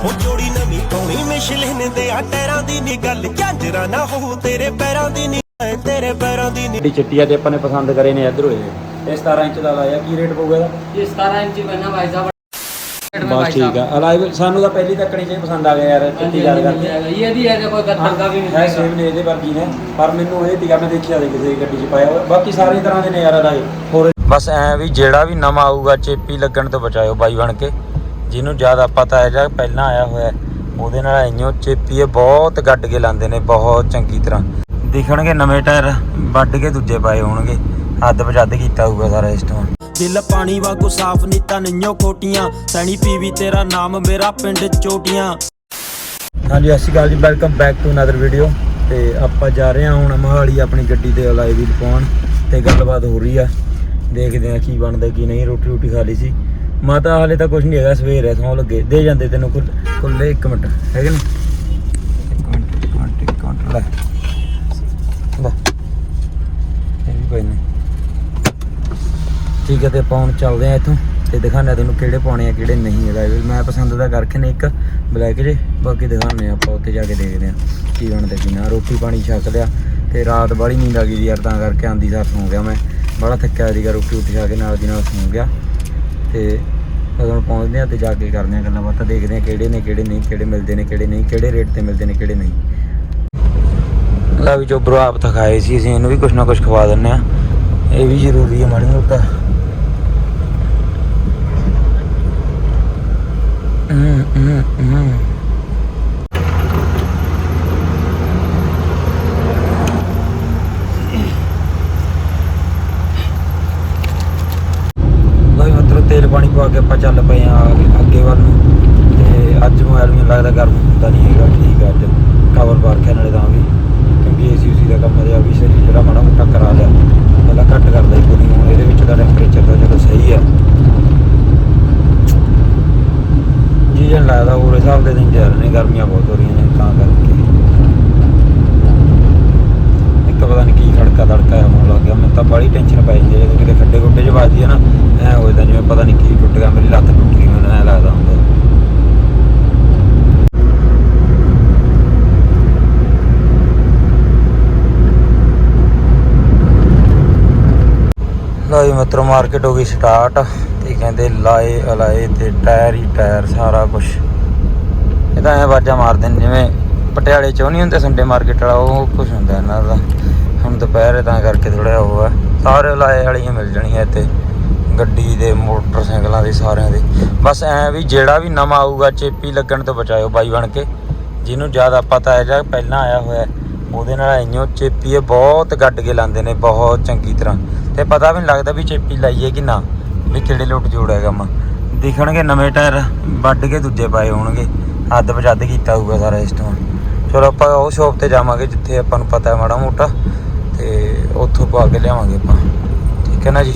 ਉਹ ਜੋੜੀ ਨਵੀਂ ਪਾਉਣੀ ਮਿਸ਼ਲਿਨ ਦੇ ਆ ਟੈਰਾਂ ਦੀ ਨੀ ਗੱਲ ਝਾਂਜਰਾ ਨਾ ਹੋ ਤੇਰੇ ਪੈਰਾਂ ਦੀ ਨੀ ਐ ਤੇਰੇ ਪੈਰਾਂ ਦੀ ਨੀ ਗੱਡੀ ਚਿੱਟੀ ਆ ਤੇ ਆਪਾਂ ਨੇ ਪਸੰਦ ਕਰੇ ਨੇ ਇੱਧਰ ਹੋਏ ਇਹ 17 ਇੰਚ ਦਾ ਲਾਇਆ ਕੀ ਰੇਟ ਪਊਗਾ ਇਹਦਾ ये सतारह इंची बना भाई साहब में ਬਸ भाई ਠੀਕ साहब ਆ ਅਲਾਈਵ ਸਾਨੂੰ ਤਾਂ ਪਹਿਲੀ ਤੱਕਣੀ ਚ ਹੀ ਪਸੰਦ ਆ ਗਿਆ ਯਾਰ हाँ ਚਿੱਟੀ जी, ਗੱਲ हाँ जी, मिल ਕਰਕੇ जाएगा। ये भी है देखो गत्तर का भी मिल ਹੈ जाएगा ਸੇਮ ਨੇ ਇਹਦੇ ਵਰਗੀ ਨੇ ਪਰ ਮੈਨੂੰ ਇਹ ਤੀਗਾ ਮੈਂ ਦੇਖਿਆ ਦੇ ਕਿਸੇ ਗੱਡੀ 'ਚ ਪਾਇਆ ਹੋਇਆ ਬਾਕੀ ਸਾਰੇ ਤਰ੍ਹਾਂ ਦੇ ਨੇ ਯਾਰ ਅਲਾਈ ਹੋਰ ਬਸ ਐ ਵੀ ਜਿਹੜਾ ਵੀ ਨਵਾਂ ਆਊਗਾ ਚੇਪੀ ਲੱਗਣ ਤੋਂ ਬਚਾਇਓ ਬਾਈ ਬਣ ਕੇ ਜਿਹਨੂੰ ਜ਼ਿਆਦਾ ਪਤਾ ਹੈ ਜਾਂ ਪਹਿਲਾਂ ਆਇਆ ਹੋਇਆ ਉਹਦੇ ਨਾਲ ਚੇਪੀ ਇਹ ਬਹੁਤ ਗੱਡ ਕੇ ਲਾਉਂਦੇ ਨੇ ਬਹੁਤ ਚੰਗੀ ਤਰ੍ਹਾਂ। ਦਿਖਣਗੇ ਨਵੇਂ ਟਾਇਰ ਵੱਢ ਕੇ ਦੂਜੇ ਪਾਏ ਹੋਣਗੇ। ਹੱਦ ਬਚੱਦ ਕੀਤਾ ਹੋਊਗਾ ਸਾਰਾ ਸਿਸਟਮ ਦਿਲ ਪਾਣੀ ਵਾਂਗੂ ਸਾਫ਼ ਨੀ ਤਾਂ ਨਈਓ ਖੋਟੀਆਂ ਸੈਣੀ ਪੀਵੀ ਤੇਰਾ ਨਾਮ ਮੇਰਾ ਪਿੰਡ ਚੋਟੀਆਂ। ਹਾਂਜੀ ਸਤਿ ਸ਼੍ਰੀ ਅਕਾਲ ਜੀ welcome back to another video ਤੇ ਆਪਾਂ ਜਾ ਰਹੇ ਹਾਂ ਹੁਣ ਮੋਹਾਲੀ ਆਪਣੀ ਗੱਡੀ ਤੇ ਅਲਾਈ ਵੀਲ ਪਾਉਣ ਤੇ ਗੱਲਬਾਤ ਹੋ ਰਹੀ ਆ। ਦੇਖਦੇ ਆ ਕੀ ਬਣਦਾ ਕੀ ਨਹੀਂ। ਰੋਟੀ ਰੋਟੀ ਖਾ ਲਈ ਸੀ। ਮਾਤਾ ਹਾਲੇ ਤਾਂ ਕੁਝ ਨਹੀਂ ਹੈਗਾ, ਸਵੇਰ ਹੈ ਸੌਂ ਲੱਗੇ। ਦੇ ਜਾਂਦੇ ਤੈਨੂੰ ਖੁੱਲੇ 1 ਮਿੰਟ, ਹੈਗੇ ਨੇ? 1 ਮਿੰਟ 1 ਮਿੰਟ 1 ਮਿੰਟ ਲੈ। ਲੈ। ਇਹ ਵੀ ਕੋਈ ਨਹੀਂ ਠੀਕ ਹੈ, ਤੇ ਆਪਾਂ ਹੁਣ ਚੱਲਦੇ ਆ ਇੱਥੋਂ, ਤੇ ਦਿਖਾਣਾ ਤੈਨੂੰ ਕਿਹੜੇ ਪਾਉਣੇ ਆ, ਕਿਹੜੇ ਨਹੀਂ ਹੈਗਾ। ਮੈਂ ਪਸੰਦ ਦਾ ਕਰਕੇ ਨੇ ਇੱਕ, ਬਲੈਕ ਜੇ। ਬਾਕੀ ਦਿਖਾਣੇ ਆ ਆਪਾਂ, ਉੱਥੇ ਜਾ ਕੇ ਦੇਖਦੇ ਆ ਕੀ ਬਣਦਾ ਕੀ ਨਾ। ਰੋਟੀ ਪਾਣੀ ਛਕ ਲਿਆ, ਤੇ ਰਾਤ ਬੜੀ ਨੀਂਦ ਆ ਗਈ ਸੀ ਯਾਰ, ਤਾਂ ਕਰਕੇ ਆਂਦੀ ਸਾਰ ਸੌਂ ਗਿਆ ਮੈਂ। ਬੜਾ ਥੱਕਿਆ ਸੀਗਾ, ਰੋਟੀ ਉੱਠ ਖਾ ਕੇ ਨਾਲ ਦੀ ਨਾਲ ਸੌਂ ਗਿਆ। ਤੇ ਜਦੋਂ ਹੁਣ ਪਹੁੰਚਦੇ ਆ ਤੇ ਜਾ ਕੇ ਕਰਦੇ ਆ ਗੱਲਾਂ ਬਾਤਾਂ ਦੇਖਦੇ ਆ ਕਿਹੜੇ ਨੇ ਕਿਹੜੇ ਨਹੀਂ ਕਿਹੜੇ ਮਿਲਦੇ ਨੇ ਕਿਹੜੇ ਨਹੀਂ ਕਿਹੜੇ ਰੇਟ ਤੇ ਮਿਲਦੇ ਨੇ ਕਿਹੜੇ ਨਹੀਂ। ਲਾ ਵੀ ਚੋਬਰੋ ਆਪ ਤਾਂ ਖਾਏ ਸੀ ਅਸੀਂ ਇਹਨੂੰ ਵੀ ਕੁਛ ਨਾ ਕੁਛ ਖਵਾ ਦਿੰਨੇ ਆ ਇਹ ਵੀ ਜ਼ਰੂਰੀ ਹੈ ਮਾੜੀ ਮੋਟਾ। ਹਮ, ਹਮ, ਹਮ। ਭਾਈ ਮਤਲਬ ਤੇਲ ਪਾਣੀ ਪਾ ਕੇ ਆਪਾਂ ਚੱਲ ਪਏ ਆ ਅੱਗੇ ਵੱਲ ਨੂੰ ਤੇ ਅੱਜ ਮੋਬਾਈਲ ਮੈਨੂੰ ਲੱਗਦਾ ਗਰਮ ਹੁੰਦਾ ਨਹੀਂ ਹੈਗਾ ਠੀਕ ਆ ਅੱਜ ਕਵਰ ਪਾ ਰੱਖਿਆ ਨਾਲੇ ਤਾਂ ਵੀ ਕਿਉਂਕਿ ਏਸੀ ਉਸੀ ਦਾ ਕੰਮ ਹੈ ਵੀ ਸਹੀ ਜਿਹੜਾ ਮਾੜਾ ਮੋਟਾ ਕਰਾ ਲਿਆ ਪਹਿਲਾਂ ਘੱਟ ਕਰਦਾ ਹੀ ਕੋਈ ਹੁਣ ਇਹਦੇ ਵਿੱਚ ਦਾ ਟੈਂਪਰੇਚਰ ਦਾ ਚਲੋ ਸਹੀ ਆ ਜੀ ਜਨ ਲੱਗਦਾ ਹੋਰ ਹਿਸਾਬ ਦੇ ਦਿਨ ਜਾ ਰਹੇ ਨੇ ਗਰਮੀਆਂ ਬਹੁਤ ਹੋ ਰਹੀਆਂ ਨੇ ਤਾਂ ਕਰਕੇ ਇੱਕ ਪਤਾ ਨਹੀਂ ਕੀ ਖੜਕਾ ਦੜਕਾ ਹੋਣ ਲੱਗ ਗਿਆ ਮੈਨੂੰ ਤਾਂ ਬੜੀ ਟੈਨਸ਼ਨ ਪਈ ਜਾਂਦੀ ਹੈ ਜਦੋਂ ਕਿਤੇ ਖੱਡੇ ਖੁੱਡੇ 'ਚ ਵੱਜਦੀ ਹੈ ਨਾ ਐ ਹੋ ਜਾਂਦਾ ਜਿਵੇਂ ਪਤਾ ਨਹੀਂ ਕੀ ਟੁੱਟ ਗਿਆ ਮੇਰੀ ਲੱਤ ਟੁੱਟ ਗਈ ਮੈਨੂੰ ਐ ਲੱਗਦਾ ਹੁੰਦਾ ਲਓ ਜੀ ਮਿੱਤਰੋ ਮਾਰਕੀਟ ਹੋ ਗਈ ਸਟਾਰਟ ਤੇ ਕਹਿੰਦੇ ਲਾਏ, ਅਲਾਏ ਤੇ ਟਾਇਰ ਹੀ ਟਾਇਰ ਸਾਰਾ ਕੁਝ ਇਹ ਤਾਂ ਐ ਵਾਜਾ ਮਾਰਦੇ ਨੇ, ਜਿਵੇਂ ਪਟਿਆਲੇ ਚ ਉਹ ਨਹੀਂ ਹੁੰਦੇ ਸੰਡੇ ਮਾਰਕੀਟ ਵਾਲਾ, ਉਹ ਕੁਝ ਹੁੰਦਾ ਇਹਨਾਂ ਦਾ। ਹੁਣ ਦੁਪਹਿਰ ਤਾਂ ਕਰਕੇ ਥੋੜਾ ਉਹ ਹੈ ਸਾਰੇ ਲਾਏ ਵਾਲੀਆਂ ਮਿਲ ਜਾਣੀਆਂ ਇੱਥੇ। ਗੱਡੀ ਦੇ, ਮੋਟਰਸਾਈਕਲਾਂ ਦੇ, ਸਾਰਿਆਂ ਦੇ। ਬਸ ਐ ਵੀ ਜਿਹੜਾ ਵੀ ਨਵਾਂ ਆਊਗਾ, ਚੇਪੀ ਲੱਗਣ ਤੋਂ ਬਚਾਇਓ ਬਾਈ ਬਣ ਕੇ। ਜਿਹਨੂੰ ਜ਼ਿਆਦਾ ਪਤਾ ਹੈ, ਜਾਂ ਪਹਿਲਾਂ ਆਇਆ ਹੋਇਆ, ਉਹਦੇ ਨਾਲ ਆਈਓ ਚੇਪੀ ਇਹ ਬਹੁਤ ਗੱਡ ਕੇ ਲਾਉਂਦੇ ਨੇ, ਬਹੁਤ ਚੰਗੀ ਤਰ੍ਹਾਂ। ਤੇ ਪਤਾ ਵੀ ਨਹੀਂ ਲੱਗਦਾ ਵੀ ਚੇਪੀ ਲਾਈਏ ਕਿ ਨਾ, ਵੀ ਕਿਹੜੇ ਲੁੱਟ ਜੋੜ ਹੈ ਕੰਮ। ਦਿਖਣਗੇ ਨਵੇਂ ਟਾਇਰ, ਵੱਢ ਕੇ ਦੂਜੇ ਪਾਏ ਹੋਣਗੇ। ਹੱਦ ਬਚੱਦ ਕੀਤਾ ਹੋਊਗਾ ਸਾਰਾ ਸਿਸਟਮ ਚਲੋ ਆਪਾਂ ਉਹ ਸ਼ੋਪ ਤੇ ਜਾਵਾਂਗੇ, ਜਿੱਥੇ ਆਪਾਂ ਨੂੰ ਪਤਾ ਹੈ ਮਾੜਾ ਮੋਟਾ, ਤੇ ਉੱਥੋਂ ਪਾ ਕੇ ਲਿਆਵਾਂਗੇ ਆਪਾਂ। ਠੀਕ ਹੈ ਨਾ ਜੀ?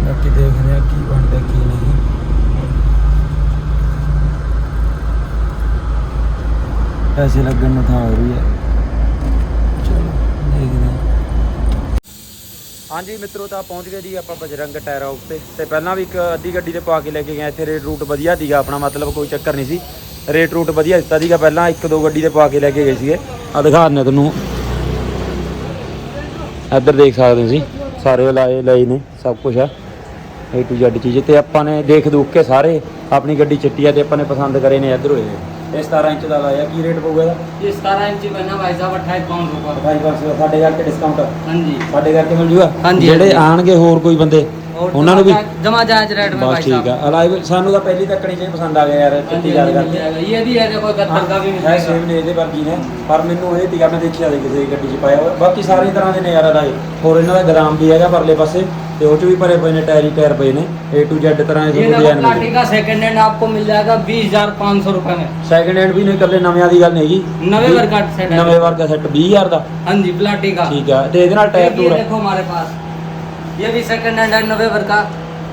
ਬਾਕੀ ਦੇਖਦੇ ਆ ਕੀ ਬਣਦਾ, ਕੀ ਨਹੀਂ। ਪੈਸੇ ਲੱਗਣ ਨੂੰ ਥਾਂ ਹੋ ਰਹੀ ਹੈ ਚਲੋ ਦੇਖਦੇ ਹਾਂ ਹਾਂਜੀ ਮਿੱਤਰੋ, ਤਾਂ ਪਹੁੰਚ ਗਏ ਜੀ ਆਪਾਂ ਬਜਰੰਗ ਟਾਇਰ ਹਾਊਸ ਤੇ। ਤੇ ਪਹਿਲਾਂ ਵੀ ਇੱਕ ਅੱਧੀ ਗੱਡੀ ਤੇ ਪਾ ਕੇ ਲੈ ਕੇ ਗਏ ਇੱਥੇ ਰੇਟ ਰੂਟ ਵਧੀਆ ਸੀਗਾ, ਆਪਣਾ ਮਤਲਬ ਕੋਈ ਚੱਕਰ ਨਹੀਂ ਸੀ। ਰੇਟ ਰੂਟ ਵਧੀਆ ਦਿੱਤਾ ਸੀਗਾ। ਪਹਿਲਾਂ ਇੱਕ ਦੋ ਗੱਡੀ ਤੇ ਪਾ ਕੇ ਲੈ ਕੇ ਗਏ ਸੀਗੇ। ਆ ਦਿਖਾ ਦਿੰਦੇ ਤੁਹਾਨੂੰ। ਇੱਧਰ ਦੇਖ ਸਕਦੇ ਹੋ ਤੁਸੀਂ। ਸਾਰੇ ਲਾਏ, ਲਏ ਨੇ, ਸਭ ਕੁਝ ਆ। ਏ ਟੂ ਜ਼ੈਡ ਚੀਜ਼ ਤੇ ਆਪਾਂ ਨੇ ਦੇਖ ਦੁੱਖ ਕੇ ਸਾਰੇ ਆਪਣੀ ਗੱਡੀ ਚਿੱਟੀ ਆ ਤੇ ਆਪਾਂ ਨੇ ਪਸੰਦ ਕਰੇ ਨੇ ਇੱਧਰ ਹੋਏ। ਇਹ 17 ਇੰਚ ਦਾ ਲਾਇਆ ਕੀ ਰੇਟ ਪਊਗਾ ਇਹਦਾ ये सतारह इंची बना भाई साहब अट्ठाईस पाँच सौ का ਭਾਈ ਬਸ ਸਾਡੇ ਕਰਕੇ ਡਿਸਕਾਊਂਟ हाँ जी ਸਾਡੇ ਕਰਕੇ ਮਿਲ ਜੂਗਾ ਹਾਂਜੀ, ਜਿਹੜੇ ਹਾਂਜੀ। ਆਣਗੇ ਹੋਰ ਕੋਈ ਬੰਦੇ और ਉਹਨਾਂ ਨੂੰ ਵੀ जमा- जमा जायज रेट में ਬਸ भाई ਠੀਕ ਆ साहब ਅਲਾਈਵ ਸਾਨੂੰ ਤਾਂ ਪਹਿਲੀ ਤੱਕਣੀ ਚ ਹੀ ਪਸੰਦ ਆ ਗਿਆ ਯਾਰ हाँ जी, ਚਿੱਟੀ हाँ ਗੱਲ जी, मिल ਕਰਕੇ जाएगा ये भी है देखो गत्तर का भी मिल ਹੈ जाएगा ਸੇਮ ਨੇ ਇਹਦੇ ਵਰਗੀ ਨੇ ਪਰ ਮੈਨੂੰ ਇਹ ਤੀਗਾ ਮੈਂ ਦੇਖਿਆ ਦੇ ਕਿਸੇ ਗੱਡੀ 'ਚ ਪਾਇਆ ਹੋਇਆ ਬਾਕੀ ਸਾਰੇ ਤਰ੍ਹਾਂ ਦੇ ਨੇ ਯਾਰ ਅਲਾਈ ਹੋਰ ਇਹਨਾਂ ਦਾ ਗ੍ਰਾਮ ਵੀ ਹੈਗਾ ਪਰਲੇ ਪਾਸੇ ਤੇ ਉਹ 'ਚ ਵੀ ਭਰੇ ਪਏ ਨੇ ਟਾਇਰ ਹੀ ਟਾਇਰ ਪਏ ਨੇ A to Z ਤਰ੍ਹਾਂ ਦੇ ये ਤੁਹਾਨੂੰ देखो ਡਿਜ਼ਾਈਨ प्लाटी का सेकंड हैंड आपको मिल जाएगा बीस हजार पाँच सौ रुपए में ਸੈਕਿੰਡ ਹੈਂਡ ਵੀ ਨੇ ਇਕੱਲੇ ਨਵਿਆਂ ਦੀ ਗੱਲ ਨਹੀਂ ਹੈਗੀ नवे वर्ग का सेट है ਨਵੇਂ ਵਰਗਾ ਸੈੱਟ 20000 ਦਾ हाँ जी प्लाटी का ਠੀਕ ਆ ਤੇ ਇਹਦੇ ਨਾਲ ਟਾਇਰ एक ये ਟੂਰ देखो हमारे पास ये भी सेकंड हैंड है नब्बे का।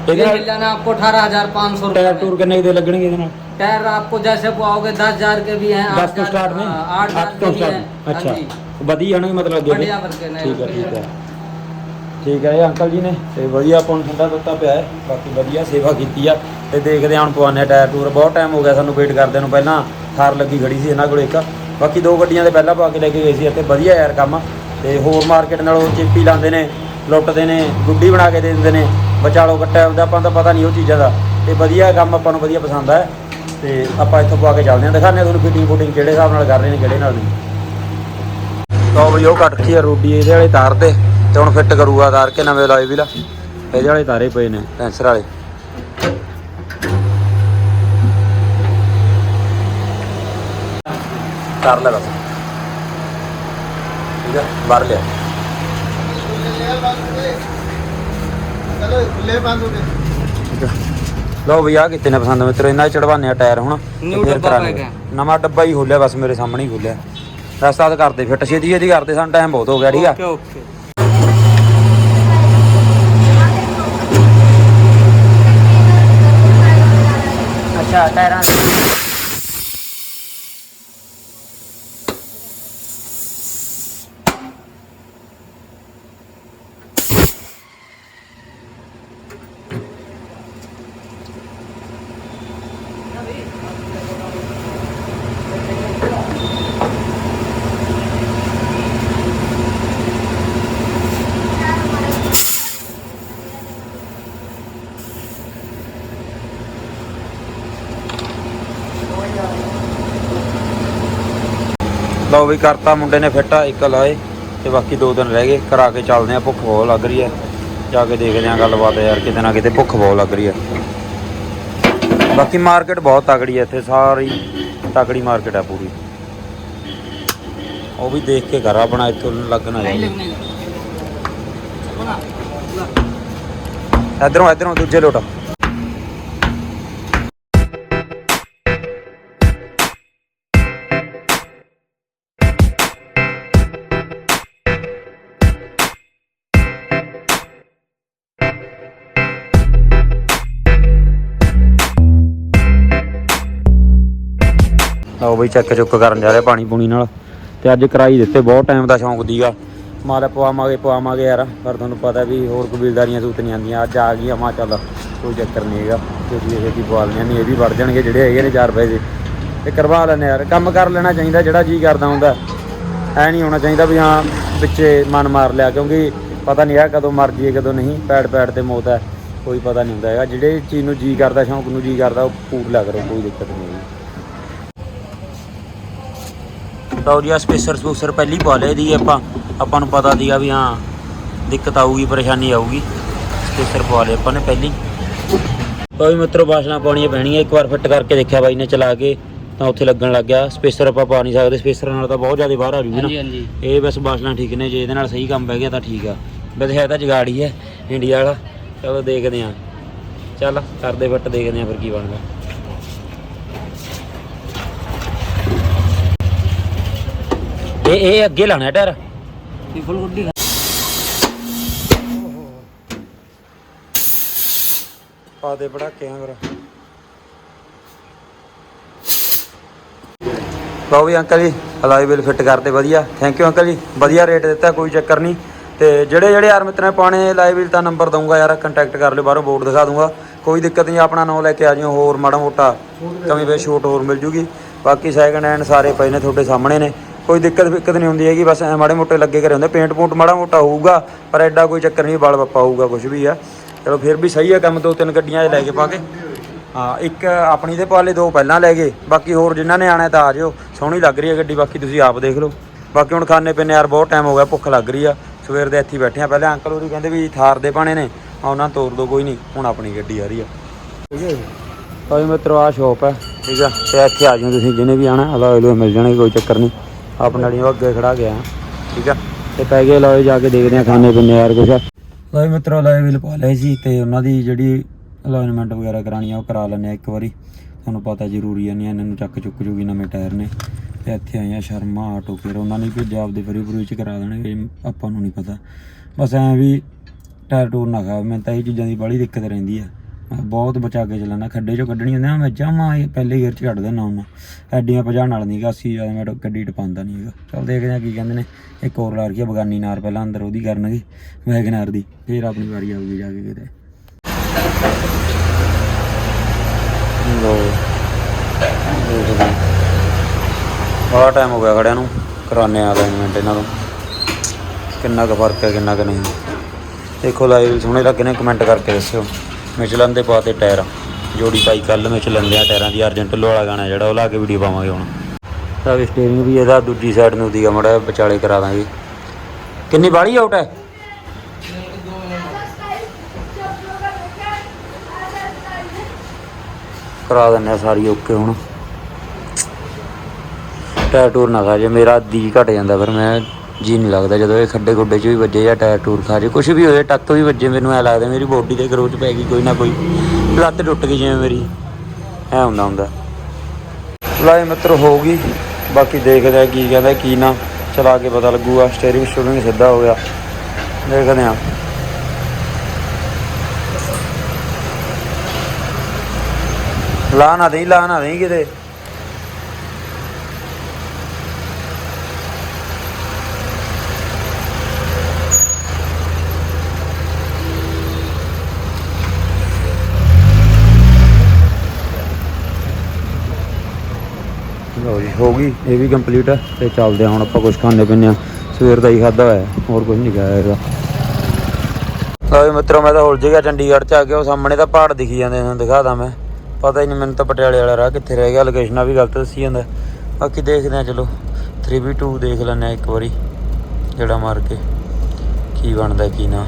ये मिल जाना आपको अठारह हजार पाँच सौ टायर टूर कितने के लगेंगे टायर आपको जैसे को आओगे दस हजार के भी हैं आठ तो अच्छा। ਵਧੀਆ ਹਨ ਮਤਲਬ ਜੋ ਵਧੀਆ ਵਰਗੇ ਨੇ ਠੀਕ ਹੈ ਠੀਕ ਹੈ ਠੀਕ ਹੈ ਇਹ ਅੰਕਲ ਜੀ ਨੇ ਤੇ ਵਧੀਆ ਆਪਾਂ ਨੂੰ ਠੰਡਾ ਦਿੱਤਾ ਪਿਆ ਹੈ ਬਾਕੀ ਵਧੀਆ ਸੇਵਾ ਕੀਤੀ ਆ। ਤੇ ਦੇਖਦੇ ਹਾਂ ਹੁਣ ਪਵਾਨੇ ਟਾਇਰ ਟੂਰ ਬਹੁਤ ਟਾਈਮ ਹੋ ਗਿਆ ਸਾਨੂੰ ਵੇਟ ਕਰਦੇ ਨੂੰ। ਪਹਿਲਾਂ ਥਾਰ ਲੱਗੀ ਖੜੀ ਸੀ ਇਹਨਾਂ ਕੋਲ ਇੱਕ। ਬਾਕੀ ਦੋ ਗੱਡੀਆਂ ਦੇ ਪਹਿਲਾਂ ਪਾ ਕੇ ਲੈ ਕੇ ਗਏ ਸੀ। ਇੱਥੇ ਵਧੀਆ ਯਾਰ ਕੰਮ ਤੇ ਹੋਰ ਮਾਰਕੀਟ ਨਾਲੋਂ ਚੇਪੀ ਲਾਉਂਦੇ ਲੁੱਟਦੇ ਨੇ, ਗੁੱਡੀ ਬਣਾ ਕੇ ਦੇ ਦਿੰਦੇ ਨੇ ਵਿਚਾਲੋ ਕੱਟਿਆ ਹੁੰਦਾ ਆਪਾਂ ਨੂੰ ਤਾਂ ਪਤਾ ਨਹੀਂ ਉਹ ਚੀਜ਼ਾਂ ਦਾ। ਤੇ ਵਧੀਆ ਕੰਮ ਆਪਾਂ ਨੂੰ ਵਧੀਆ ਪਸੰਦ ਆ, ਤੇ ਆਪਾਂ ਇੱਥੋਂ ਪਵਾ ਕੇ ਚੱਲਦੇ ਹਾਂ। ਦਿਖਾਉਂਦੇ ਹਾਂ ਤੁਹਾਨੂੰ ਫਿਟਿੰਗ ਫੁਟਿੰਗ ਕਿਹੜੇ ਹਿਸਾਬ ਨਾਲ ਕਰ ਰਹੇ ਨੇ, ਕਿਹੜੇ ਨਾਲ ਨਹੀਂ। ਤਾਂ ਬਈ, ਉਹ ਕੱਟ ਰੱਖੀ ਆ ਰੋਡੀ, ਇਹਦੇ ਵਾਲੇ ਤਾਰ ਤੇ ਤੇ ਹੁਣ ਫਿੱਟ ਕਰੂਗਾ ਤਾਰ ਕੇ ਨਵੇਂ ਲਾਏ ਵੀ ਲਾ। ਇਹਦੇ ਵਾਲੇ ਤਾਰੇ ਪਏ ਨੇ ਟੈਂਸਰ ਵਾਲੇ। ਕਰ ਲੈ ਬਸ ਠੀਕ ਹੈ ਬਾਹਰ ਲਿਆ। ਚਲੋ ਵੀ ਆ ਕਿਤੇ ਨਾ ਪਸੰਦ ਮਿੱਤਰ ਇਹਨਾਂ ਚੜਵਾਨੇ ਆ ਟਾਇਰ ਹੁਣ ਨਿਊ ਡੱਬਾ ਪੈ ਨਵਾਂ ਡੱਬਾ ਹੀ ਖੋਲਿਆ ਬਸ ਮੇਰੇ ਸਾਹਮਣੇ ਹੀ ਖੋਲਿਆ। ਰਸਤਾ ਤਾਂ ਕਰਦੇ ਫਿੱਟ ਛੇਤੀ ਇਹਦੀ ਕਰਦੇ ਸਾਨੂੰ ਟਾਈਮ ਬਹੁਤ ਹੋ ਗਿਆ ਠੀਕ ਆ? Okay okay. ਅੱਛਾ ਟਾਇਰਾਂ ਲਓ ਵੀ ਕਰਤਾ, ਮੁੰਡੇ ਨੇ ਫਿੱਟਾ, ਇੱਕ ਲਾਏ ਤੇ ਬਾਕੀ ਦੋ ਦਿਨ ਰਹਿ ਗਏ। ਕਰਾ ਕੇ ਚੱਲਦੇ ਆ ਭੁੱਖ ਬਹੁਤ ਲੱਗ ਰਹੀ ਹੈ। ਜਾ ਕੇ ਦੇਖਦੇ ਆ ਗੱਲਬਾਤ ਯਾਰ, ਕਿਤੇ ਨਾ ਕਿਤੇ ਭੁੱਖ ਬਹੁਤ ਲੱਗ ਰਹੀ ਹੈ। ਬਾਕੀ ਮਾਰਕੀਟ ਬਹੁਤ ਤਕੜੀ ਹੈ ਇੱਥੇ, ਸਾਰੀ ਤਕੜੀ ਮਾਰਕੀਟ ਆ ਪੂਰੀ। ਉਹ ਵੀ ਦੇਖ ਕੇ ਘਰ ਆਪਣਾ, ਇੱਥੋਂ ਲੱਗਣਾ ਜਾਈ ਇਧਰੋਂ ਇਧਰੋਂ, ਦੂਜੇ ਲੋਟਾ। ਲਓ ਬਈ ਚੱਕ ਚੁੱਕ ਕਰਨ ਜਾ ਰਹੇ ਪਾਣੀ ਪੂਣੀ ਨਾਲ। ਤੇ ਅੱਜ ਕਰਾਈ ਦਿੱਤੇ, ਬਹੁਤ ਟਾਈਮ ਦਾ ਸ਼ੌਂਕ ਦੀਗਾ। ਮਾਰਾ ਪਵਾਵਾਂਗੇ ਪਵਾਵਾਂਗੇ ਯਾਰ, ਪਰ ਤੁਹਾਨੂੰ ਪਤਾ ਵੀ ਹੋਰ ਕਬੀਲਦਾਰੀਆਂ ਸੂਤ ਨਹੀਂ ਆਉਂਦੀਆਂ ਅੱਜ ਆ ਗਈਆਂ, ਮਾ ਚੱਲ, ਕੋਈ ਚੱਕਰ ਨਹੀਂ ਹੈਗਾ। ਕਿਉਂਕਿ ਇਹ ਕੀ ਪਵਾ ਨਹੀਂ, ਇਹ ਵੀ ਵੜ ਜਾਣਗੇ, ਜਿਹੜੇ ਹੈਗੇ ਨੇ 4 ਰੁਪਏ ਦੇ। ਤੇ ਕਰਵਾ ਲੈਣੇ ਯਾਰ, ਕੰਮ ਕਰ ਲੈਣਾ ਚਾਹੀਦਾ, ਜਿਹੜਾ ਜੀ ਕਰਦਾ ਹੁੰਦਾ। ਐ ਨਹੀਂ ਹੋਣਾ ਚਾਹੀਦਾ ਵੀ ਹਾਂ, ਪਿੱਛੇ ਮਨ ਮਾਰ ਲਿਆ, ਕਿਉਂਕਿ ਪਤਾ ਨਹੀਂ ਹੈ ਕਦੋਂ ਮਰ ਜੀਏ ਕਦੋਂ ਨਹੀਂ, ਪੈੜ ਪੈੜ ਤੇ ਮੌਤ ਹੈ, ਕੋਈ ਪਤਾ ਨਹੀਂ ਹੁੰਦਾ ਹੈਗਾ। ਜਿਹੜੇ ਚੀਜ਼ ਨੂੰ ਜੀ ਕਰਦਾ, ਸ਼ੌਂਕ ਨੂੰ ਜੀ ਕਰਦਾ, ਉਹ ਪੂਰ ਲੱਗ ਰਿਹਾ ਕੋਈ ਦਿੱਕਤ ਨਹੀਂ ਲਓ ਜੀ ਆ ਸਪੇਸਰ ਸਪੂਸਰ ਪਹਿਲੀ ਪਾ ਲਏ ਦੀ ਆਪਾਂ ਆਪਾਂ ਨੂੰ ਪਤਾ ਦੀਆ ਵੀ ਹਾਂ ਦਿੱਕਤ ਆਊਗੀ ਪਰੇਸ਼ਾਨੀ ਆਊਗੀ। ਸਪੇਸਰ ਪਾ ਲਏ ਆਪਾਂ ਨੇ ਪਹਿਲੀ। ਤਾਂ ਵੀ ਮਿੱਤਰੋ ਬਾਸ਼ਨਾ ਪਾਉਣੀਆਂ ਪੈਣੀਆਂ ਇੱਕ ਵਾਰ ਫਿੱਟ ਕਰਕੇ ਦੇਖਿਆ ਬਾਈ ਨੇ ਚਲਾ ਕੇ ਤਾਂ ਉੱਥੇ ਲੱਗਣ ਲੱਗ ਗਿਆ। ਸਪੇਸਰ ਆਪਾਂ ਪਾ ਨਹੀਂ ਸਕਦੇ ਸਪੇਸਰ ਨਾਲ ਤਾਂ ਬਹੁਤ ਜ਼ਿਆਦਾ ਬਾਹਰ ਆ ਰਹੀ ਨਾ। ਇਹ ਬਸ ਬਾਸ਼ਨਾ ਠੀਕ ਨੇ ਜੇ ਇਹਦੇ ਨਾਲ ਸਹੀ ਕੰਮ ਬਹਿ ਗਿਆ ਤਾਂ ਠੀਕ ਆ। ਵੈਸੇ ਹੈ ਤਾਂ ਜਗਾੜੀ ਹੈ ਇੰਡੀਆ ਵਾਲਾ। ਚਲੋ ਦੇਖਦੇ ਆ ਚੱਲ ਕਰਦੇ ਫਿੱਟ ਦੇਖਦੇ ਆ ਫਿਰ ਕੀ ਬਣਦਾ। ਇਹ ਇਹ ਅੱਗੇ ਲਾਣਾ ਟਾਇਰ। ਫੁੱਲ ਗੁੱਡੀ ਪਾ ਦੇ ਪੜਾਕਿਆਂ ਕਰ ਲਓ ਵੀ ਅੰਕਲ ਜੀ ਅਲਾਈ ਬਿਲ ਫਿੱਟ ਕਰਦੇ ਵਧੀਆ। ਥੈਂਕ ਯੂ ਅੰਕਲ ਜੀ ਵਧੀਆ ਰੇਟ ਦਿੱਤਾ ਕੋਈ ਚੱਕਰ ਨਹੀਂ। ਤੇ ਜਿਹੜੇ ਜਿਹੜੇ ਯਾਰ ਮਿੱਤਰਾਂ ਪਾਣੇ ਲਾਈਵ ਬਿਲ ਦਾ ਨੰਬਰ ਦਊਂਗਾ ਯਾਰ ਕੰਟੈਕਟ ਕਰ ਲਿਓ ਬਾਹਰੋਂ ਬੋਰਡ ਦਿਖਾ ਦੂੰਗਾ ਕੋਈ ਦਿੱਕਤ ਨਹੀਂ ਆਪਣਾ ਨਾਮ ਲੈ ਕੇ ਆ ਜਿਓ ਹੋਰ ਮਾੜਾ ਮੋਟਾ ਕਮੀ ਬੇ ਛੋਟ ਹੋਰ ਮਿਲ ਜੂਗੀ। ਬਾਕੀ ਸੈਕੰਡ ਹੈਂਡ ਸਾਰੇ ਪਏ ਨੇ ਤੁਹਾਡੇ ਸਾਹਮਣੇ ਨੇ। ਕੋਈ ਦਿੱਕਤ ਫਿੱਕਤ ਨਹੀਂ ਹੁੰਦੀ ਹੈਗੀ ਬਸ ਐ ਮਾੜੇ ਮੋਟੇ ਲੱਗੇ ਕਰੇ ਹੁੰਦੇ। ਪੇਂਟ ਪੂੰਟ ਮਾੜਾ ਮੋਟਾ ਹੋਊਗਾ ਪਰ ਐਡਾ ਕੋਈ ਚੱਕਰ ਨਹੀਂ ਬਲ ਬੱਪਾ ਹੋਊਗਾ ਕੁਝ ਵੀ ਆ। ਚਲੋ ਫਿਰ ਵੀ ਸਹੀ ਹੈ ਕੰਮ ਦੋ ਤਿੰਨ ਗੱਡੀਆਂ ਲੈ ਕੇ ਪਾ ਕੇ। ਹਾਂ ਇੱਕ ਆਪਣੀ ਦੇ ਪਾਲੇ ਦੋ ਪਹਿਲਾਂ ਲੈ ਗਏ। ਬਾਕੀ ਹੋਰ ਜਿਨ੍ਹਾਂ ਨੇ ਆਣਾ ਤਾਂ ਆ ਜਿਓ। ਸੋਹਣੀ ਲੱਗ ਰਹੀ ਹੈ ਗੱਡੀ ਬਾਕੀ ਤੁਸੀਂ ਆਪ ਦੇਖ ਲਓ। ਬਾਕੀ ਹੁਣ ਖਾਣੇ ਪੀਣੇ ਯਾਰ ਬਹੁਤ ਟਾਈਮ ਹੋ ਗਿਆ ਭੁੱਖ ਲੱਗ ਰਹੀ ਆ। ਸਵੇਰ ਦੇ ਇੱਥੇ ਬੈਠੇ ਆ। ਪਹਿਲੇ ਅੰਕਲ ਹੋਰੀ ਕਹਿੰਦੇ ਵੀ ਥਾਰ ਦੇ ਪਾਣੇ ਨੇ। ਆ ਉਹਨਾਂ ਤੋਰ ਦੋ ਕੋਈ ਨਹੀਂ। ਹੁਣ ਆਪਣੀ ਗੱਡੀ ਆ ਰਹੀ ਆ। ਠੀਕ ਹੈ ਭਾਈ ਮਿੱਤਰੋ ਆ ਸ਼ੋਪ ਹੈ ਠੀਕ ਆ। ਤੇ ਇੱਥੇ ਆ ਜਾਓ ਤੁਸੀਂ ਜਿਹਨੇ ਵੀ ਆਣਾ ਲੋਏ ਮਿਲ ਜਾਣਗੇ ਕੋਈ ਚੱਕਰ ਨਹੀਂ। ਆਪਣੇ ਵਾਲੀ ਉਹ ਅੱਗੇ ਖੜਾ ਗਿਆ। ਠੀਕ ਆ। ਤੇ ਪੈ ਗਏ ਅਲੋਏ ਜਾ ਕੇ ਦੇਖਦੇ ਆ ਖਾਣੇ ਪੀਣੇ ਯਾਰ ਕੁਛ। ਲੋਏ ਮਿੱਤਰੋ ਅਲੋਏ ਵੀ ਲਪਾ ਲਏ ਸੀ ਤੇ ਉਹਨਾਂ ਦੀ ਜਿਹੜੀ ਅਲਾਈਨਮੈਂਟ ਵਗੈਰਾ ਕਰਾਣੀ ਆ ਉਹ ਕਰਾ ਲੈਣੇ ਆ ਇੱਕ ਵਾਰੀ। ਤੁਹਾਨੂੰ ਪਤਾ ਜ਼ਰੂਰੀ ਆ ਨਹੀਂ ਇਹਨਾਂ ਨੂੰ ਚੱਕ ਚੁੱਕ ਜੂਗੀ ਨਵੇਂ ਟਾਇਰ ਨੇ। ਤੇ ਇੱਥੇ ਆਏ ਆ ਸ਼ਰਮਾ ਆਟੋ ਕੇਅਰ ਉਹਨਾਂ ਨੇ ਭੇਜਿਆ ਆਪਦੇ ਫਰੀ ਫਰੀ ਚ ਕਰਾ ਦੇਣਗੇ ਆਪਾਂ ਨੂੰ ਨਹੀਂ ਪਤਾ। ਬਸ ਐਂ ਵੀ ਟਾਇਰ ਟੂਰ ਨਾ ਖਾ ਮੈਂ ਤਾਂ ਇਹ ਚੀਜ਼ਾਂ ਦੀ ਬੜੀ ਦਿੱਕਤ ਰਹਿੰਦੀ ਆ। ਬਹੁਤ ਬਚਾ ਕੇ ਚਲਾਣਾ, ਖੱਡੇ ਚੋਂ ਕੱਢਣੀ ਹੁੰਦੀ ਆ ਮੈਂ ਜਮਾ ਇਹ ਪਹਿਲੇ ਗੇਅਰ ਚ ਕੱਢ ਦਿੰਦਾ ਹੁੰਦਾ ਐਡੀਆਂ ਭਜਾਉਣ ਨਾਲ ਨਹੀਂ ਗਾ ਅਸੀਂ ਜ਼ਿਆਦਾ ਮੈਂ ਗੱਡੀ ਟਪਾਉਂਦਾ ਨਹੀਂ ਹੈਗਾ। ਚਲ ਦੇਖਦੇ ਆ ਕੀ ਕਹਿੰਦੇ ਨੇ, ਇੱਕ ਹੋਰ ਲਾ ਰੱਖੀ ਆ ਬਗਾਨੀ ਨਾਰ ਪਹਿਲਾਂ ਅੰਦਰ ਉਹਦੀ ਕਰਨਗੇ, ਵੈਗਨਾਰ ਦੀ, ਫੇਰ ਆਪਣੀ ਵਾਰੀ ਆਊਗੀ ਜਾ ਕੇ ਕਿਤੇ। ਲੋ ਬੜਾ ਟਾਈਮ ਹੋ ਗਿਆ ਖੜਿਆਂ ਨੂੰ ਕਰਾਨੇ ਆ ਅਲਾਈਨਮੈਂਟ ਇਹਨਾਂ ਨੂੰ ਕਿੰਨਾ ਕੁ ਫ਼ਰਕ ਹੈ, ਕਿੰਨਾ ਕੁ ਨਹੀਂ। ਦੇਖੋ ਲਾਈਵ ਸੋਹਣੇ ਲੱਗੇ ਨੇ ਕਮੈਂਟ ਕਰਕੇ ਦੱਸਿਓ। ਮਿਚਲਨ ਦੇ ਪਾਤੇ ਟਾਇਰ। ਜੋੜੀ ਪਾਈ ਕੱਲ ਮਿਚਲਨ ਦੇ ਆ ਟਾਇਰਾਂ ਦੀ, ਅਰਜੈਂਟ ਵਾਲਾ ਗਾਣਾ ਜਿਹੜਾ ਉਹ ਲਾ ਕੇ ਵੀਡੀਓ ਪਾਵਾਂਗੇ ਹੁਣ। ਤਾਂ ਵੀ ਸਟੀਅਰਿੰਗ ਵੀ ਇਹਦਾ ਦੂਜੀ ਸਾਈਡ ਨੂੰ ਦੀ ਮੜਾ ਵਿਚਾਲੇ ਕਰਾ ਦਾਂਗੇ। ਕਿੰਨੀ ਬਾੜੀ ਆਊਟ ਹੈ? ਕਰਾ ਦਿੰਦੇ ਆ ਸਾਰੀ ਓਕੇ ਹੁਣ। ਟਾਇਰ ਟੂਰ ਨਾ ਖਾ ਜੇ, ਮੇਰਾ ਦੀ ਘਟ ਜਾਂਦਾ ਫਿਰ ਮੈਂ ਜੀ ਨਹੀਂ ਲੱਗਦਾ, ਜਦੋਂ ਇਹ ਖੱਡੇ ਗੁੱਡੇ 'ਚ ਵੀ ਵੱਜੇ ਜਾਂ ਟਾਇਰ ਟੂਰ ਖਾ ਜੇ ਕੁਝ ਵੀ ਹੋਏ, ਟੱਕ ਵੀ ਵੱਜੇ, ਮੈਨੂੰ ਐ ਲੱਗਦਾ ਮੇਰੀ ਬੋਡੀ ਤੇ ਗਰੋਥ ਪੈ ਗਈ, ਕੋਈ ਨਾ ਕੋਈ ਲੱਤ ਟੁੱਟ ਗਈ ਜਿਵੇਂ ਮੇਰੀ, ਐ ਹੁੰਦਾ ਹੁੰਦਾ। ਲਾਏ ਮਿੱਤਰ ਹੋ ਬਾਕੀ ਦੇਖਦੇ ਆ ਕੀ ਕਹਿੰਦਾ, ਕੀ ਨਾ, ਚਲਾ ਕੇ ਪਤਾ ਲੱਗੂਗਾ ਸਟੀਅਰਿੰਗ ਸਟੂਰਿੰਗ ਸਿੱਧਾ ਹੋ ਗਿਆ, ਦੇਖਦੇ ਆ। ਲਾ ਨਾ ਦੇਈ, ਲਾ ਨਾ ਦੇਈ ਕਿਤੇ। ਹੋ ਗਈ, ਇਹ ਵੀ ਕੰਪਲੀਟ ਤੇ ਚੱਲਦੇ ਆ ਹੁਣ ਆਪਾਂ ਕੁਝ ਖਾਣੇ ਪੀਣੇ ਆ। ਸਵੇਰ ਦਾ ਹੀ ਖਾਦਾ ਹੋਇਆ, ਹੋਰ ਕੁਝ ਨਹੀਂ ਖਾਇਆ ਹੈਗਾ ਲਓ ਜੀ ਮਿੱਤਰੋ, ਮੈਂ ਤਾਂ ਹੁਲ ਜੇਗਾ ਚੰਡੀਗੜ੍ਹ ਚ ਆ ਕੇ, ਉਹ ਸਾਹਮਣੇ ਤਾਂ ਪਹਾੜ ਦਿਖੀ ਜਾਂਦੇ ਤੁਹਾਨੂੰ ਦਿਖਾਦਾ ਮੈਂ। ਪਤਾ ਹੀ ਨਹੀਂ ਮੈਨੂੰ ਤਾਂ ਪਟਿਆਲੇ ਵਾਲਾ ਰਾਹ ਕਿੱਥੇ ਰਹਿ ਗਿਆ ਲੋਕੇਸ਼ਨਾਂ ਵੀ ਗਲਤ ਦੱਸੀ ਜਾਂਦਾ। ਬਾਕੀ ਦੇਖਦੇ ਆ, ਚਲੋ 3v2 ਦੇਖ ਲੈਂਦੇ ਆ ਇੱਕ ਵਾਰੀ ਜਿਹੜਾ ਮਾਰ ਕੇ, ਕੀ ਬਣਦਾ, ਕੀ ਨਾ।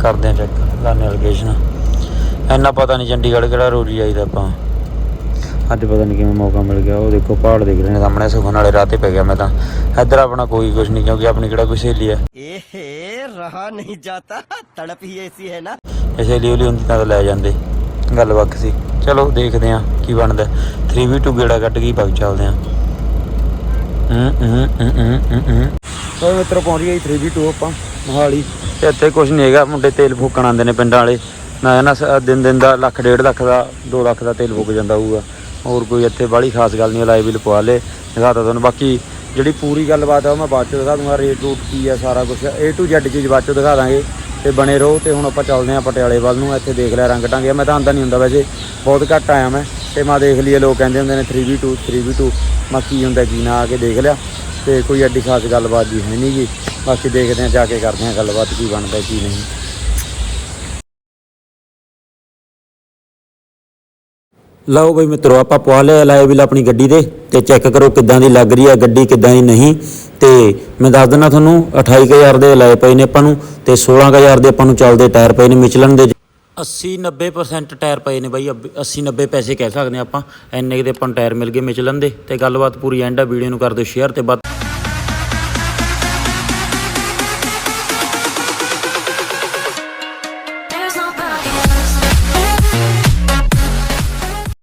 ਕਰਦੇ ਆ ਚੈੱਕ ਲਾਣੇ ਲੋਕੇਸ਼ਨ ਇੰਨਾ ਪਤਾ ਨਹੀਂ ਚੰਡੀਗੜ੍ਹ ਕਿਹੜਾ ਰੋਰੀ ਜਾਈਦਾ ਆਪਾਂ। ਅੱਜ ਪਤਾ ਨਹੀਂ ਕਿਵੇਂ ਮੌਕਾ ਮਿਲ ਗਿਆ ਉਹ ਦੇਖੋ ਪਹਾੜ ਦੇਖ ਰਹੇ ਨੇ ਸਾਹਮਣੇ ਸੁਖਨ ਨਾਲੇ ਰਾਹ ਪੈ ਗਿਆ ਮੈਂ ਤਾਂ। ਇੱਧਰ ਆਪਣਾ ਕੋਈ ਕੁਝ ਨਹੀਂ ਕਿਉਂਕਿ ਆਪਣੀ ਕਿਹੜਾ ਕੋਈ ਸਹੇਲੀ ਹੈ ਇਹ ਰਹਾ ਨਹੀਂ ਜਾਤਾ ਤੜਪ ਹੀ ਐਸੀ ਹੈ ਨਾ। ਸਹੇਲੀ ਉਹਲੀ ਹੁੰਦੀ ਤਾਂ ਲੈ ਜਾਂਦੇ ਗੱਲ ਵਕ ਸੀ। ਚਲੋ ਦੇਖਦੇ ਆ ਕੀ ਬਣਦਾ। 3v2 ਗੇੜਾ ਕੱਟ ਗਈ ਬਗ ਚੱਲਦੇ ਆ ਸੋ ਮਿੱਤਰ ਪਹੁੰਚ ਗਏ 3v2 ਆਪਾਂ ਮਹਾਲੀ। ਤੇ ਇੱਥੇ ਕੁਝ ਨਹੀਂ ਹੈਗਾ ਮੁੰਡੇ ਤੇਲ ਫੂਕਣ ਆਉਂਦੇ ਨੇ ਪਿੰਡਾਂ ਵਾਲੇ। ਨਾ ਨਾ ਦਿਨ ਦਿਨ ਦਾ ਲੱਖ ਡੇਢ ਲੱਖ ਦਾ 2 ਲੱਖ ਦਾ ਤੇਲ ਫੂਕ ਜਾਂਦਾ ਹੋਊਗਾ। ਹੋਰ ਕੋਈ ਇੱਥੇ ਬਾਹਲੀ ਖਾਸ ਗੱਲ ਨਹੀਂ, ਲਾਈਵ ਵੀ ਲਪਵਾ ਲੇ ਦਿਖਾਤਾ ਤੁਹਾਨੂੰ। ਬਾਕੀ ਜਿਹੜੀ ਪੂਰੀ ਗੱਲਬਾਤ ਆ, ਉਹ ਮੈਂ ਬਾਅਦ ਚ ਦਿਖਾ ਦੂੰਗਾ, ਰੇਟ ਰੂਟ ਕੀ ਆ, ਸਾਰਾ ਕੁਝ A to Z ਚੀਜ਼ ਬਾਅਦ ਚ ਦਿਖਾ ਦਾਂਗੇ ਤੇ ਬਣੇ ਰਹੋ ਤੇ ਹੁਣ ਆਪਾਂ ਚੱਲਦੇ ਆਂ ਪਟਿਆਲੇ ਵੱਲ ਨੂੰ, ਇੱਥੇ ਦੇਖ ਲਿਆ ਰੰਗ ਟਾਂਗੇ। ਮੈਂ ਤਾਂ ਆਂਦਾ ਨਹੀਂ ਹੁੰਦਾ ਵੈਸੇ, ਬਹੁਤ ਘੱਟ ਆਇਆ ਮੈਂ ਤੇ ਮੈਂ ਦੇਖ ਲਈਏ, ਲੋਕ ਕਹਿੰਦੇ ਹੁੰਦੇ ਨੇ 3v2 3v2 ਮੈਂ ਕੀ ਹੁੰਦਾ, ਕੀ ਨਾ, ਆ ਕੇ ਦੇਖ ਲਿਆ ਤੇ ਕੋਈ ਐਡੀ ਖਾਸ ਗੱਲਬਾਤ ਜੀ ਹੈ ਨਹੀਂ ਗੀ। ਬਾਕੀ ਦੇਖਦੇ ਆਂ ਜਾ ਕੇ ਕਰਦੇ ਆਂ ਗੱਲਬਾਤ, ਕੀ ਬਣਦਾ, ਕੀ ਨਹੀਂ। ਲਓ ਬਈ ਮਿੱਤਰੋ, ਆਪਾਂ ਪਵਾ ਲਿਆ ਲਾਇਆ ਬਿਲ ਆਪਣੀ ਗੱਡੀ ਦੇ ਤੇ ਚੈੱਕ ਕਰੋ ਕਿੱਦਾਂ ਦੀ ਲੱਗ ਰਹੀ ਹੈ ਗੱਡੀ, ਕਿੱਦਾਂ ਦੀ ਨਹੀਂ। ਤੇ ਮੈਂ ਦੱਸ ਦਿੰਦਾ ਤੁਹਾਨੂੰ 28000 ਦੇ ਲਾਏ ਪਏ ਨੇ ਆਪਾਂ ਨੂੰ ਤੇ 16000 ਦੇ ਆਪਾਂ ਨੂੰ ਚੱਲਦੇ ਟਾਇਰ ਪਏ ਨੇ ਮਿਚਲਨ ਦੇ। 80 90% ਟਾਇਰ ਪਏ ਨੇ ਬਾਈ 80 90 ਪੈਸੇ ਕਹਿ ਸਕਦੇ ਹਾਂ ਆਪਾਂ। ਐਨੇ ਕੁ ਦੇ ਆਪਾਂ ਨੂੰ ਟਾਇਰ ਮਿਲ ਗਏ ਮਿਚਲਨ ਦੇ ਤੇ ਗੱਲਬਾਤ ਪੂਰੀ ਐਂਡ ਆ, ਵੀਡੀਓ ਨੂੰ ਕਰ ਦਿਓ ਸ਼ੇਅਰ ਤੇ ਬਾਅਦ